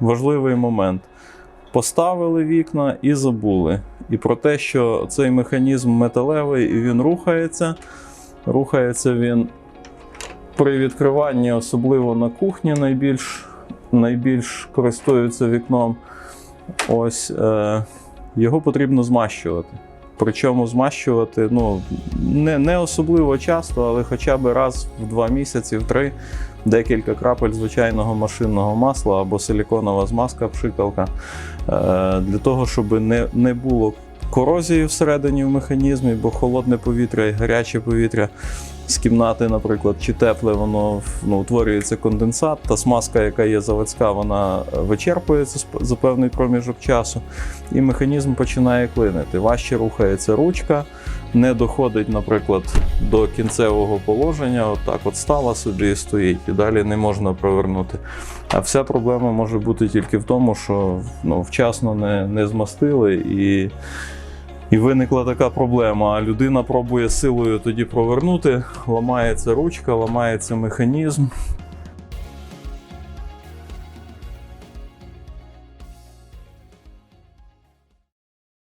важливий момент. Поставили вікна і забули. І про те, що цей механізм металевий і він рухається. Рухається він при відкриванні, особливо на кухні, найбільш, найбільш користуються вікном. Ось е, його потрібно змащувати. Причому змащувати ну, не, не особливо часто, але хоча б раз в два місяці, в три, декілька крапель звичайного машинного масла або силіконова змазка, пшикалка, е, для того, щоб не, не було корозії всередині в механізмі, бо холодне повітря і гаряче повітря з кімнати, наприклад, чи тепле, воно ну, утворюється конденсат, та смазка, яка є заводська, вона вичерпується за певний проміжок часу, і механізм починає клинити. Важче рухається ручка, не доходить, наприклад, до кінцевого положення. Отак от стала собі і стоїть, і далі не можна провернути. А вся проблема може бути тільки в тому, що ну, вчасно не, не змастили і. І виникла така проблема. Людина пробує силою тоді провернути, ламається ручка, ламається механізм.